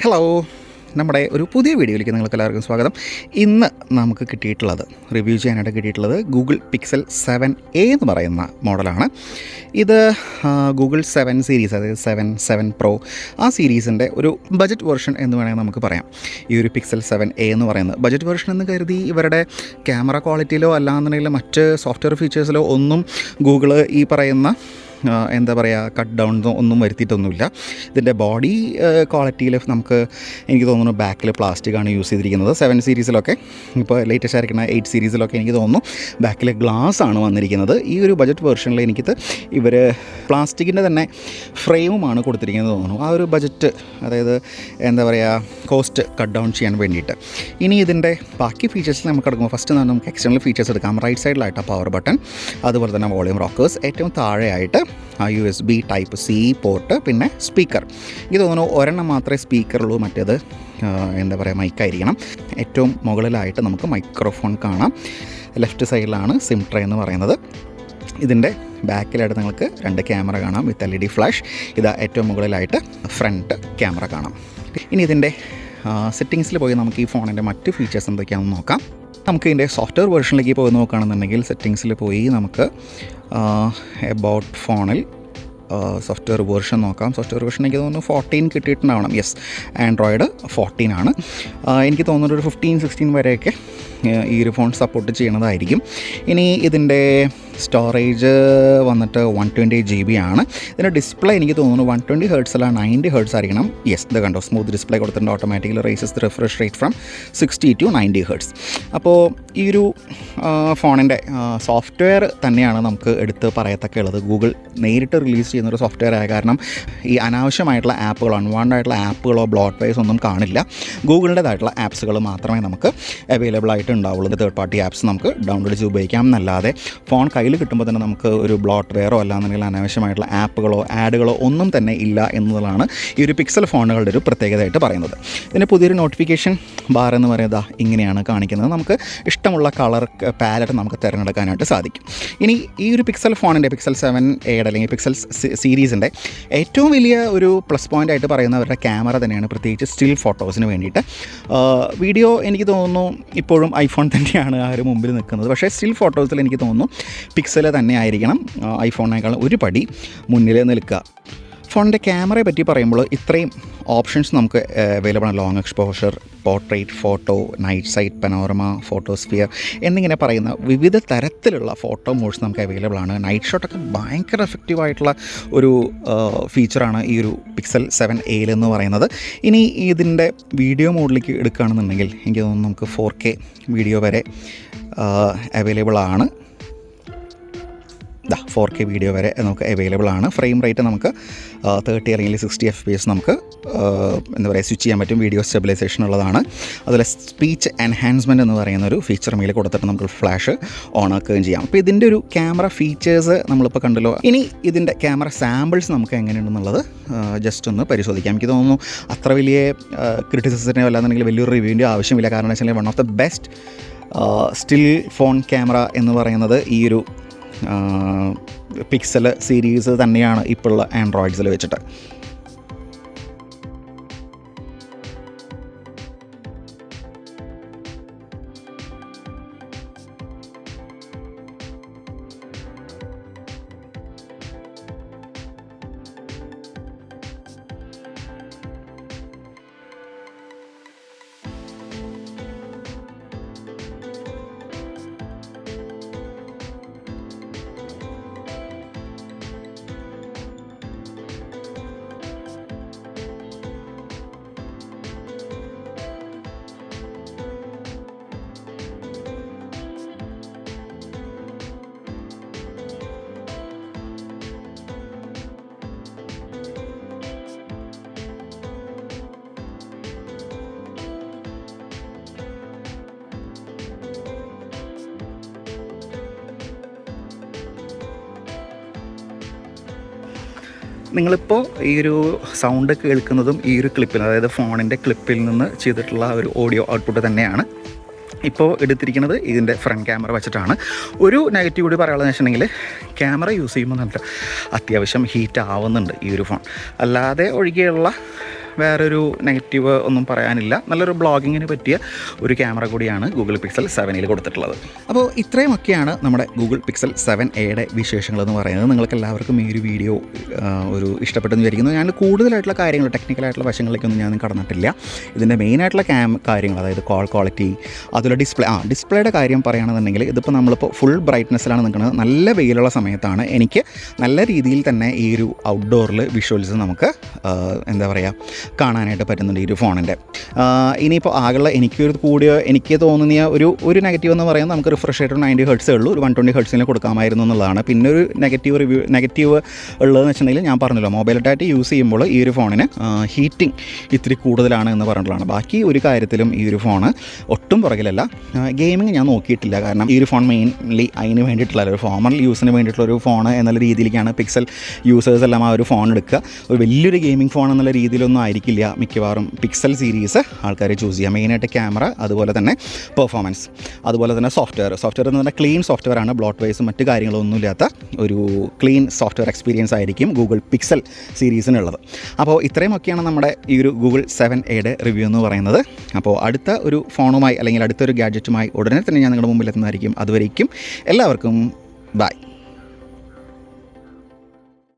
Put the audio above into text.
Hello നമ്മുടെ ഒരു പുതിയ വീഡിയോയിലേക്ക് നിങ്ങൾക്ക് എല്ലാവർക്കും സ്വാഗതം. ഇന്ന് നമുക്ക് കിട്ടിയിട്ടുള്ളത് റിവ്യൂ ചെയ്യാനായിട്ട് കിട്ടിയിട്ടുള്ളത് ഗൂഗിൾ പിക്സൽ സെവൻ എ എന്ന് പറയുന്ന മോഡലാണ്. ഇത് ഗൂഗിൾ സെവൻ സീരീസ് അതായത് സെവൻ സെവൻ പ്രോ ആ സീരീസിന്റെ ഒരു ബജറ്റ് വെർഷൻ എന്ന് വേണമെങ്കിൽ നമുക്ക് പറയാം. ഈ ഒരു പിക്സൽ സെവൻ എ എന്ന് പറയുന്നത് ബജറ്റ് വെർഷൻ എന്ന് കരുതി ഇവരുടെ ക്യാമറ ക്വാളിറ്റിയിലോ അല്ലാന്നുണ്ടെങ്കിൽ മറ്റ് സോഫ്റ്റ്വെയർ ഫീച്ചേഴ്സിലോ ഒന്നും ഗൂഗിൾ ഈ പറയുന്ന എന്താ പറയുക കട്ട് ഡൗൺ ഒന്നും വരുത്തിയിട്ടൊന്നുമില്ല. ഇതിന്റെ ബോഡി ക്വാളിറ്റിയിൽ നമുക്ക് എനിക്ക് തോന്നുന്നു ബാക്കിൽ പ്ലാസ്റ്റിക് ആണ് യൂസ് ചെയ്തിരിക്കുന്നത്. സെവൻ സീരീസിലൊക്കെ ഇപ്പോൾ ലേറ്റസ്റ്റ് ആയിരിക്കുന്ന എയ്റ്റ് സീരീസിലൊക്കെ എനിക്ക് തോന്നുന്നു ബാക്കിൽ ഗ്ലാസ് ആണ് വന്നിരിക്കുന്നത്. ഈ ഒരു ബജറ്റ് വേർഷനിൽ എനിക്കിത് ഇവർ പ്ലാസ്റ്റിക്കിന്റെ തന്നെ ഫ്രെയിമുമാണ് കൊടുത്തിരിക്കുന്നത് തോന്നുന്നു. ആ ഒരു ബജറ്റ് അതായത് എന്താ പറയുക കോസ്റ്റ് കട്ട് ഡൗൺ ചെയ്യാൻ വേണ്ടിയിട്ട്. ഇനി ഇതിന്റെ ബാക്കി ഫീച്ചേഴ്സ് നമുക്ക് എടുക്കുമ്പോൾ ഫസ്റ്റ് നമുക്ക് എക്സ്റ്റേണൽ ഫീച്ചേഴ്സ് എടുക്കാം. റൈറ്റ് സൈഡിലായിട്ട് പവർ ബട്ടൺ അതുപോലെ തന്നെ വോളിയം റോക്കേഴ്സ് ഏറ്റവും താഴെയായിട്ട് U S B type C port പിന്നെ സ്പീക്കർ എനിക്ക് തോന്നുന്നു ഒരെണ്ണം മാത്രമേ സ്പീക്കറുള്ളൂ മറ്റേത് ആ, എന്താ പറയുക മൈക്കായിരിക്കണം ഏറ്റവും മുകളിലായിട്ട് നമുക്ക് മൈക്രോഫോൺ കാണാം. ലെഫ്റ്റ് സൈഡിലാണ് സിം ട്രേ എന്ന് പറയുന്നത്. ഇതിന്റെ ബാക്കിലായിട്ട് നിങ്ങൾക്ക് രണ്ട് ക്യാമറ കാണാം with L E D flash ഇതാ ഏറ്റവും മുകളിലായിട്ട് ഫ്രണ്ട് ക്യാമറ കാണാം. ഇനി ഇതിന്റെ സെറ്റിങ്സിൽ പോയി നമുക്ക് ഈ ഫോണിന്റെ മറ്റ് ഫീച്ചേഴ്സ് എന്തൊക്കെയാണെന്ന് നോക്കാം. നമുക്ക് ഇതിന്റെ സോഫ്റ്റ്വെയർ വേർഷനിലേക്ക് പോയി നോക്കുകയാണെന്നുണ്ടെങ്കിൽ സെറ്റിങ്സിൽ പോയി നമുക്ക് എബൌട്ട് ഫോണിൽ സോഫ്റ്റ്വെയർ വേർഷൻ നോക്കാം. സോഫ്റ്റ്വെയർ വേർഷൻ എനിക്ക് തോന്നുന്നു ഫോർട്ടീൻ കിട്ടിയിട്ടുണ്ടാവണം. യെസ് ആൻഡ്രോയിഡ് ഫോർട്ടീൻ ആണ്. എനിക്ക് തോന്നുന്നു ഒരു ഫിഫ്റ്റീൻ സിക്സ്റ്റീൻ വരെയൊക്കെ ഈ ഒരു ഫോൺ സപ്പോർട്ട് ചെയ്യുന്നതായിരിക്കും. ഇനി ഇതിന്റെ സ്റ്റോറേജ് വന്നിട്ട് വൺ ട്വന്റി ജി ബി ആണ്. ഇതിന്റെ ഡിസ്പ്ലേ എനിക്ക് തോന്നുന്നു വൺ ട്വന്റി ഹേർട്സ് അല്ല നയന്റി ഹേർട്സ് ആയിരിക്കണം. യെസ് ഇത് കണ്ടോ സ്മൂത്ത് ഡിസ്പ്ലേ കൊടുത്തിട്ടുണ്ട് automatically raises refresh rate from sixty to ninety hertz അപ്പോൾ ഈ ഒരു ഫോണിന്റെ സോഫ്റ്റ്വെയർ തന്നെയാണ് നമുക്ക് എടുത്ത് പറയത്തക്കുള്ളത് ഗൂഗിൾ നേരിട്ട് റിലീസ് ചെയ്യുന്ന ഒരു സോഫ്റ്റ്വെയർ ആയ കാരണം ഈ അനാവശ്യമായിട്ടുള്ള ആപ്പുകളോ അൺവാണ്ടഡ് ആയിട്ടുള്ള ആപ്പുകളോ ബ്ലോട്ട് വൈസ് ഒന്നും കാണില്ല. ഗൂഗിളിന്റെതായിട്ടുള്ള ആപ്സുകൾ മാത്രമേ നമുക്ക് അവൈലബിൾ ആയിട്ട് ഉണ്ടാവുള്ളൂ. തേർഡ് പാർട്ടി ആപ്സ് നമുക്ക് ഡൗൺലോഡ് ചെയ്ത് ഉപയോഗിക്കാം. എന്നല്ലാതെ ഫോൺ കയ്യിൽ കിട്ടുമ്പോൾ തന്നെ നമുക്ക് ഒരു ബ്ലോട്ട് വെയറോ അല്ലാന്നുണ്ടെങ്കിൽ അനാവശ്യമായിട്ടുള്ള ആപ്പുകളോ ആഡുകളോ ഒന്നും തന്നെ ഇല്ല എന്നതാണ് ഈ ഒരു പിക്സൽ ഫോണുകളുടെ ഒരു പ്രത്യേകതയായിട്ട് പറയുന്നത്. ഇതിന്റെ പുതിയൊരു നോട്ടിഫിക്കേഷൻ ബാർ എന്ന് പറയുന്നത് ഇങ്ങനെയാണ് കാണിക്കുന്നത്. നമുക്ക് ഇഷ്ടമുള്ള കളർ പാലറ്റ് നമുക്ക് തിരഞ്ഞെടുക്കാനായിട്ട് സാധിക്കും. ഇനി ഈ ഒരു പിക്സൽ ഫോണിന്റെ പിക്സൽ സെവൻ എയുടെ അല്ലെങ്കിൽ പിക്സൽ സീരീസിന്റെ ഏറ്റവും വലിയ ഒരു പ്ലസ് പോയിന്റ് ആയിട്ട് പറയുന്നവരുടെ ക്യാമറ തന്നെയാണ് പ്രത്യേകിച്ച് സ്റ്റിൽ ഫോട്ടോസിന് വേണ്ടിയിട്ട്. വീഡിയോ എനിക്ക് തോന്നുന്നു ഇപ്പോഴും ഐഫോൺ തന്നെയാണ് ആ ഒരു മുമ്പിൽ നിൽക്കുന്നത്. പക്ഷേ സ്റ്റിൽ ഫോട്ടോസിൽ എനിക്ക് തോന്നുന്നു പിക്സൽ തന്നെ ആയിരിക്കണം ഐഫോണിനേക്കാൾ ഒരു പടി മുന്നിൽ നിൽക്കുക. ഫോണിന്റെ ക്യാമറയെ പറ്റി പറയുമ്പോൾ ഇത്രയും ഓപ്ഷൻസ് നമുക്ക് അവൈലബിൾ ആണ്. Long exposure portrait photo night sight panorama photo sphere എന്നിങ്ങനെ പറയുന്ന വിവിധ തരത്തിലുള്ള ഫോട്ടോ മോഡ്സ് നമുക്ക് അവൈലബിൾ ആണ്. നൈറ്റ് ഷോട്ടൊക്കെ ഭയങ്കര എഫക്റ്റീവ് ആയിട്ടുള്ള ഒരു ഫീച്ചറാണ് ഈ ഒരു പിക്സൽ സെവൻ എയിൽ എന്ന് പറയുന്നത്. ഇനി ഇതിന്റെ വീഡിയോ മോഡിലേക്ക് എടുക്കുകയാണെന്നുണ്ടെങ്കിൽ എനിക്ക് തോന്നുന്നു നമുക്ക് ഫോർ കെ വീഡിയോ വരെ അവൈലബിൾ ആണ്. ഫോർ കെ വീഡിയോ വരെ നമുക്ക് അവൈലബിൾ ആണ്. ഫ്രെയിം റേറ്റ് നമുക്ക് തേർട്ടി അല്ലെങ്കിൽ സിക്സ്റ്റി എഫ് പി എസ് നമുക്ക് എന്താ പറയുക സ്വിച്ച് ചെയ്യാൻ പറ്റും. വീഡിയോ സ്റ്റെബിലൈസേഷൻ ഉള്ളതാണ്. അതുപോലെ സ്പീച്ച് എൻഹാൻസ്മെന്റ് എന്ന് പറയുന്ന ഒരു ഫീച്ചർ മേലെ കൊടുത്തിട്ട് നമുക്ക് ഫ്ലാഷ് ഓൺ ആക്കുകയും ചെയ്യാം. അപ്പോൾ ഇതിന്റെ ഒരു ക്യാമറ ഫീച്ചേഴ്സ് നമ്മളിപ്പോൾ കണ്ടല്ലോ. ഇനി ഇതിന്റെ ക്യാമറ സാമ്പിൾസ് നമുക്ക് എങ്ങനെയുണ്ടെന്നുള്ളത് ജസ്റ്റ് ഒന്ന് പരിശോധിക്കാം. എനിക്ക് തോന്നുന്നു അത്ര വലിയ ക്രിറ്റിസിസത്തിനോ അല്ലാന്നുണ്ടെങ്കിൽ വലിയൊരു റിവ്യൂവിന്റെ ആവശ്യമില്ല. കാരണം വെച്ചാൽ one of the best still phone camera എന്ന് പറയുന്നത് ഈ ഒരു പിക്സൽ സീരീസ് തന്നെയാണ് ഇപ്പോഴുള്ള ആൻഡ്രോയിഡ്സിൽ വെച്ചിട്ട്. നിങ്ങളിപ്പോൾ ഈ ഒരു സൗണ്ട് കേൾക്കുന്നതും ഈ ഒരു ക്ലിപ്പിൽ അതായത് ഫോണിന്റെ ക്ലിപ്പിൽ നിന്ന് ചെയ്തിട്ടുള്ള ഒരു ഓഡിയോ ഔട്ട്പുട്ട് തന്നെയാണ്. ഇപ്പോൾ എടുത്തിരിക്കുന്നത് ഇതിന്റെ ഫ്രണ്ട് ക്യാമറ വെച്ചിട്ടാണ്. ഒരു നെഗറ്റീവ് കൂടി പറയാനുള്ളത് വെച്ചിട്ടുണ്ടെങ്കിൽ ക്യാമറ യൂസ് ചെയ്യുമ്പോൾ നല്ല അത്യാവശ്യം ഹീറ്റ് ആവുന്നുണ്ട് ഈ ഒരു ഫോൺ അല്ലാതെ ഒഴികെയുള്ള വേറൊരു നെഗറ്റീവ് ഒന്നും പറയാനില്ല. നല്ലൊരു ബ്ലോഗിങ്ങിന് പറ്റിയ ഒരു ക്യാമറ കൂടിയാണ് ഗൂഗിൾ പിക്സൽ സെവനിൽ കൊടുത്തിട്ടുള്ളത്. അപ്പോൾ ഇത്രയുമൊക്കെയാണ് നമ്മുടെ ഗൂഗിൾ പിക്സൽ സെവൻ എയുടെ വിശേഷങ്ങൾ എന്ന് പറയുന്നത്. നിങ്ങൾക്ക് എല്ലാവർക്കും ഈ ഒരു വീഡിയോ ഒരു ഇഷ്ടപ്പെട്ടെന്ന് വിചാരിക്കുന്നു. ഞാൻ കൂടുതലായിട്ടുള്ള കാര്യങ്ങൾ ടെക്നിക്കലായിട്ടുള്ള വശങ്ങളിലേക്കൊന്നും ഞാൻ കടന്നിട്ടില്ല. ഇതിന്റെ മെയിനായിട്ടുള്ള ക്യാം കാര്യങ്ങൾ അതായത് കോൾ ക്വാളിറ്റി അതുപോലെ ഡിസ്പ്ലേ ആ ഡിസ്പ്ലേയുടെ കാര്യം പറയുകയാണെന്നുണ്ടെങ്കിൽ ഇതിപ്പോൾ നമ്മളിപ്പോൾ ഫുൾ ബ്രൈറ്റ്നെസ്സിലാണ് നിൽക്കുന്നത്. നല്ല വെയിലുള്ള സമയത്താണ് എനിക്ക് നല്ല രീതിയിൽ തന്നെ ഈ ഒരു ഔട്ട്ഡോറിൽ വിഷ്വൽസ് നമുക്ക് എന്താ പറയുക കാണാനായിട്ട് പറ്റുന്നുണ്ട് ഈ ഒരു ഫോണിന്റെ. ഇനിയിപ്പോൾ ആകെയുള്ള എനിക്കൊരു കൂടിയ എനിക്ക് തോന്നിയ ഒരു ഒരു നെഗറ്റീവ് എന്ന് പറയുന്നത് നമുക്ക് റിഫ്രഷ് റേറ്റ് നയന്റി ഹെഡ്സേ ഉള്ളൂ. ഒരു വൺ ട്വന്റി ഹെഡ്സിന് കൊടുക്കാമായിരുന്നു എന്നുള്ളതാണ്. പിന്നെ ഒരു നെഗറ്റീവ് റിവ്യൂ നെഗറ്റീവ് ഉള്ളതെന്ന് വെച്ചിട്ടുണ്ടെങ്കിൽ ഞാൻ പറഞ്ഞല്ലോ മൊബൈൽ ഡാറ്റ യൂസ് ചെയ്യുമ്പോൾ ഈ ഒരു ഫോണിന് ഹീറ്റിംഗ് ഇത്തിരി കൂടുതലാണ് എന്ന് പറഞ്ഞിട്ടുള്ളതാണ്. ബാക്കി ഒരു കാര്യത്തിലും ഈ ഒരു ഫോണ് ഒട്ടും പുറകിലല്ല. ഗെയിമിംഗ് ഞാൻ നോക്കിയിട്ടില്ല. കാരണം ഈ ഒരു ഫോൺ മെയിൻലി അതിന് വേണ്ടിയിട്ടുള്ള ഒരു ഫോമൽ യൂസിന് വേണ്ടിയിട്ടുള്ള ഒരു ഫോൺ എന്നുള്ള രീതിയിലേക്കാണ് പിക്സൽ യൂസേഴ്സ് എല്ലാം ആ ഒരു ഫോൺ എടുക്കുക. ഒരു വലിയൊരു ഗെയിമിംഗ് ഫോൺ എന്നുള്ള രീതിയിലൊന്നും ആയിരിക്കില്ല മിക്കവാറും പിക്സൽ സീരീസ് ആൾക്കാർ ചൂസ് ചെയ്യുക മെയിനായിട്ട് ക്യാമറ അതുപോലെ തന്നെ പെർഫോമൻസ് അതുപോലെ തന്നെ സോഫ്റ്റ്വെയർ സോഫ്റ്റ്വെയർ എന്ന് പറഞ്ഞാൽ ക്ലീൻ സോഫ്റ്റ്വെയർ ആണ്. ബ്ലോട്ട് വൈസും മറ്റു കാര്യങ്ങളൊന്നും ഇല്ലാത്ത ഒരു ക്ലീൻ സോഫ്റ്റ്വെയർ എക്സ്പീരിയൻസ് ആയിരിക്കും ഗൂഗിൾ പിക്സൽ സീരീസിനുള്ളത് അപ്പോൾ ഇത്രയുമൊക്കെയാണ് നമ്മുടെ ഈ ഒരു ഗൂഗിൾ സെവൻ എയുടെ റിവ്യൂ എന്ന് പറയുന്നത്. അപ്പോൾ അടുത്ത ഒരു ഫോണുമായി അല്ലെങ്കിൽ അടുത്തൊരു ഗാഡ്ജറ്റുമായി ഉടനെ തന്നെ ഞാൻ നിങ്ങളുടെ മുമ്പിൽ എത്തുന്നതായിരിക്കും. അതുവരേക്കും എല്ലാവർക്കും ബൈ